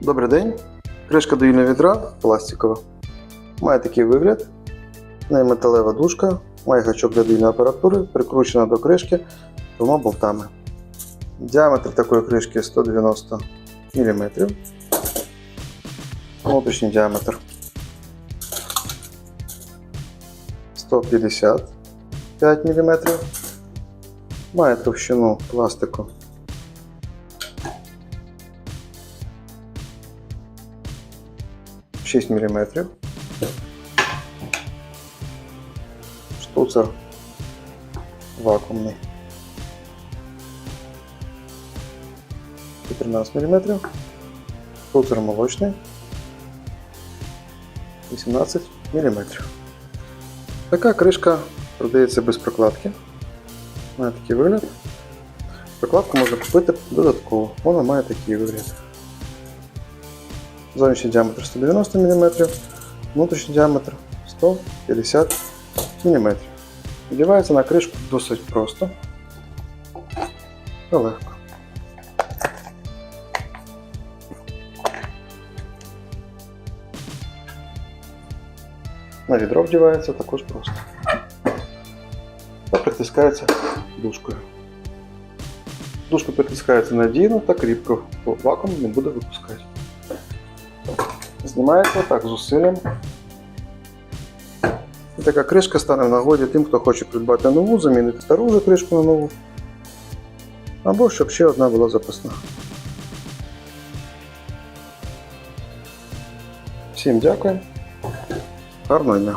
Добрий день. Кришка доїльного відра пластикова. Має такий вигляд. В неї металева дужка, має гачок для доїльної апаратури, прикручена до кришки двома болтами. Діаметр такої кришки 190 мм. Внутрішній діаметр 155 мм. Має товщину пластику 6 мм. Штуцер вакуумний. 14 мм. Штуцер молочний. 18 мм. Така кришка продається без прокладки. Має такий вигляд. Прокладку можна купити додатково. Вона має такий вигляд. Зовнішній діаметр 190 мм, внутрішній діаметр 150 мм. Вдівається на кришку досить просто та легко. На відро вдівається також просто. Та притискається дужкою. Дужка притискається надійно та кріпко, бо вакуум не буде випускати. Знімається так з. І така кришка стане в нагоді тим, хто хоче придбати нову, замінити стару вже кришку на нову. Або щоб ще одна була запасна. Всім дякую. Гарного дня!